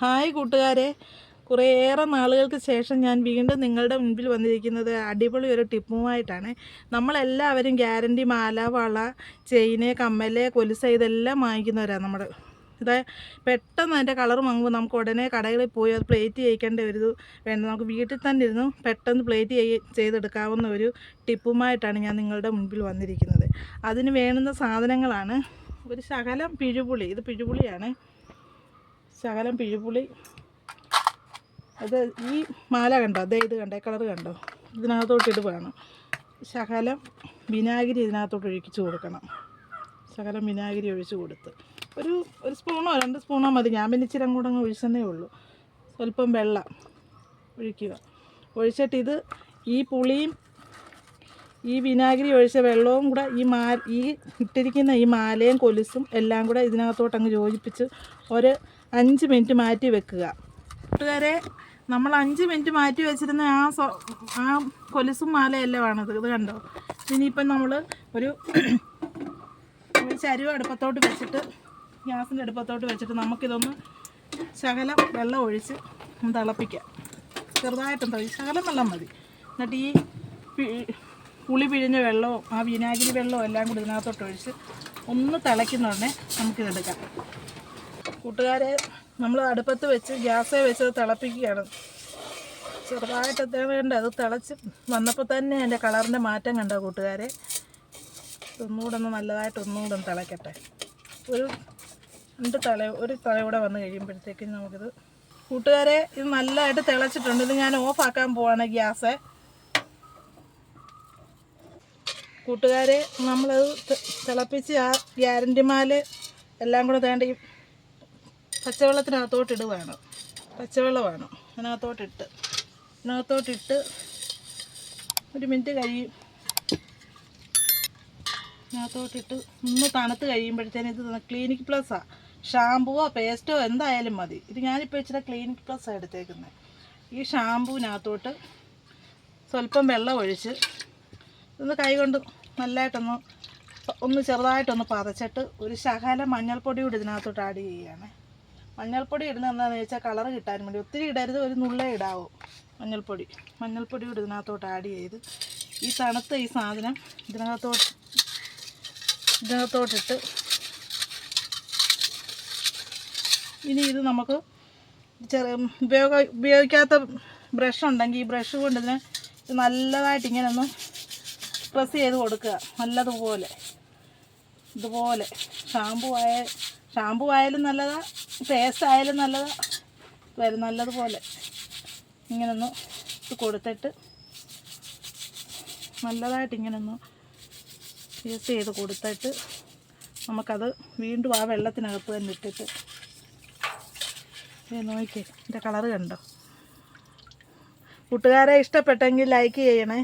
Hi കൂട്ടുകാരെ. കുറേയേറെ നാളുകൾക്ക് ശേഷം ഞാൻ വീണ്ടും നിങ്ങളുടെ മുൻപിൽ വന്നിരിക്കുന്നത് അടിപൊളി ഒരു ടിപ്പുമായിട്ടാണ്. നമ്മളെല്ലാവരും ഗ്യാരണ്ടി മാല വള ചെയിന് കമ്മൽ കൊലുസ ഇതെല്ലാം വാങ്ങിക്കുന്നവരാണ് നമ്മുടെ ഇത് പെട്ടെന്ന് അതിന്റെ കളർ വാങ്ങുമ്പോൾ നമുക്ക് ഉടനെ കടകളിൽ പോയി അത് പ്ലേറ്റ് ചെയ്യിക്കേണ്ട ഒരു വേണ്ട നമുക്ക് വീട്ടിൽ തന്നെ ഇരുന്ന് പെട്ടെന്ന് പ്ലേറ്റ് ചെയ്യ ചെയ്തെടുക്കാവുന്ന ഒരു ടിപ്പുമായിട്ടാണ് ഞാൻ നിങ്ങളുടെ മുൻപിൽ വന്നിരിക്കുന്നത്. അതിന് വേണ്ടുന്ന സാധനങ്ങളാണ്. ഒരു ശകലം പിഴുപുളി ഇത് പിഴുപുളിയാണ്. ശകലം പിഴുപുളി. അത് ഈ മാല കണ്ടോ? അതേ ഇത് കണ്ടോ? കളർ കണ്ടോ? ഇതിനകത്തോട്ട് ഇടുവാണ് ശകലം വിനാഗിരി ഇതിനകത്തോട്ട് ഒഴിച്ചു കൊടുക്കണം. ശകലം വിനാഗിരി ഒഴിച്ച് കൊടുത്ത്. ഒരു ഒരു സ്പൂണോ രണ്ട് സ്പൂണോ മതി. ഞാൻ പിന്നെ ഇച്ചിരി അങ്ങോട്ട് അങ്ങ് ഒഴിച്ചെന്നേ ഉള്ളൂ. സ്വല്പം വെള്ളം ഒഴിക്കുക. ഒഴിച്ചിട്ട് ഇത് ഈ പുളിയും ഈ വിനാഗിരി ഒഴിച്ച വെള്ളവും കൂടെ ഈ മാ ഈ ഇട്ടിരിക്കുന്ന ഈ മാലയും കൊലുസും എല്ലാം കൂടെ ഇതിനകത്തോട്ട് അങ്ങ് യോജിപ്പിച്ച് ഒരു അഞ്ച് മിനിറ്റ് മാറ്റി വെക്കുക. കൂട്ടുകാരെ നമ്മൾ അഞ്ച് മിനിറ്റ് മാറ്റി വെച്ചിരുന്ന ആ സൊ ആ കൊലുസും മാലയെല്ലാം ആണത് ഇത് കണ്ടോ? ഇനിയിപ്പം നമ്മൾ ഒരു ചരുവ അടുപ്പത്തോട്ട് വെച്ചിട്ട് ഗ്യാസിന്റെ അടുപ്പത്തോട്ട് വെച്ചിട്ട് നമുക്കിതൊന്ന് ശകലം വെള്ളം ഒഴിച്ച് തിളപ്പിക്കാം. ചെറുതായിട്ടും തളി ശകലം വെള്ളം മതി. എന്നിട്ട് ഈ പുളി പിഴിഞ്ഞ വെള്ളവും ആ വിനാഗിരി വെള്ളവും എല്ലാം കൂടി ഇതിനകത്തോട്ട് ഒഴിച്ച് ഒന്ന് തിളയ്ക്കുന്നുടനെ നമുക്കിതെടുക്കാം. കൂട്ടുകാരെ നമ്മൾ അടുപ്പത്ത് വെച്ച് ഗ്യാസേ വെച്ച് തിളപ്പിക്കുകയാണ്. ചെറുതായിട്ട് വേണ്ട അത് തിളച്ച് വന്നപ്പോൾ തന്നെ അതിന്റെ കളറിന്റെ മാറ്റം കണ്ട കൂട്ടുകാരെ? ഒന്നുകൂടെ ഒന്ന് നല്ലതായിട്ട് ഒന്നുകൂടെ ഒന്ന് തിളയ്ക്കട്ടെ ഒരു രണ്ട് തല ഒരു തലയൂടെ വന്ന് കഴിയുമ്പോഴത്തേക്കും നമുക്കിത് കൂട്ടുകാരെ ഇത് നല്ലതായിട്ട് തിളച്ചിട്ടുണ്ട്. ഇത് ഞാൻ ഓഫാക്കാൻ പോവാണ് ഗ്യാസ്. കൂട്ടുകാരെ നമ്മളത് തിളപ്പിച്ച് ആ ഗ്യാരണ്ടി മാൽ എല്ലാം കൂടെ വേണ്ട ഈ പച്ചവെള്ളത്തിനകത്തോട്ട് പച്ചവെള്ളം പച്ചവെള്ളമാണ്. അതിനകത്തോട്ടിട്ട്. അതിനകത്തോട്ടിട്ട് ഒരു മിനിറ്റ് കഴിയും. അതിനകത്തോട്ടിട്ട് ഒന്ന് തണുത്ത് കഴിയുമ്പോഴത്തേനും ഇത് ക്ലിനിക് പ്ലസ്സാണ് ഷാമ്പുവോ പേസ്റ്റോ എന്തായാലും മതി. ഇത് ഞാനിപ്പോൾ ഇച്ചിരി ക്ലിനിക് പ്ലസ്സാണ് എടുത്തേക്കുന്നത് ഈ ഷാമ്പുവിനകത്തോട്ട് സ്വല്പം വെള്ളം ഒഴിച്ച് ഒന്ന് കൈകൊണ്ട് നല്ലതായിട്ടൊന്ന് ഒന്ന് ചെറുതായിട്ടൊന്ന് പതച്ചിട്ട് ഒരു ശകല മഞ്ഞൾപ്പൊടി കൂടി ഇതിനകത്തോട്ട് ആഡ് ചെയ്യുകയാണ്. മഞ്ഞൾപ്പൊടി ഇടുന്നത് എന്താണെന്ന് വെച്ചാൽ കളർ കിട്ടാൻ വേണ്ടി. ഒത്തിരി ഇടരുത് ഒരു നുള്ളേ ഇടാവൂ. മഞ്ഞൾപ്പൊടി. മഞ്ഞൾപ്പൊടി കൂടി ഇതിനകത്തോട്ട് ആഡ് ചെയ്ത് ഈ തണുത്ത ഈ സാധനം ഇതിനകത്തോട്ട് ഇതിനകത്തോട്ടിട്ട് ഇനി ഇത് നമുക്ക് ചെറിയ ഉപയോഗ ഉപയോഗിക്കാത്ത ബ്രഷ് ഉണ്ടെങ്കിൽ ഈ ബ്രഷ് കൊണ്ട് ഇതിനെ നല്ലതായിട്ട് ഇങ്ങനെ ഒന്ന് പ്രസ് ചെയ്ത് കൊടുക്കുക. നല്ലതുപോലെ. ഇതുപോലെ. ഷാമ്പു ആയ ഷാമ്പു ആയാലും നല്ലതാ. പേസ്റ്റ് ആയാലും നല്ലത്. വരും നല്ലതുപോലെ. ഇങ്ങനൊന്ന് ഇത് കൊടുത്തിട്ട് നല്ലതായിട്ട് ഇങ്ങനൊന്ന് യൂസ് ചെയ്ത് കൊടുത്തിട്ട് നമുക്കത് വീണ്ടും ആ വെള്ളത്തിനകത്ത് തന്നെ ഇട്ടിട്ട് നോക്കിയേ എന്റെ കളറ് കണ്ടോ? കൂട്ടുകാരെ ഇഷ്ടപ്പെട്ടെങ്കിൽ ലൈക്ക് ചെയ്യണേ.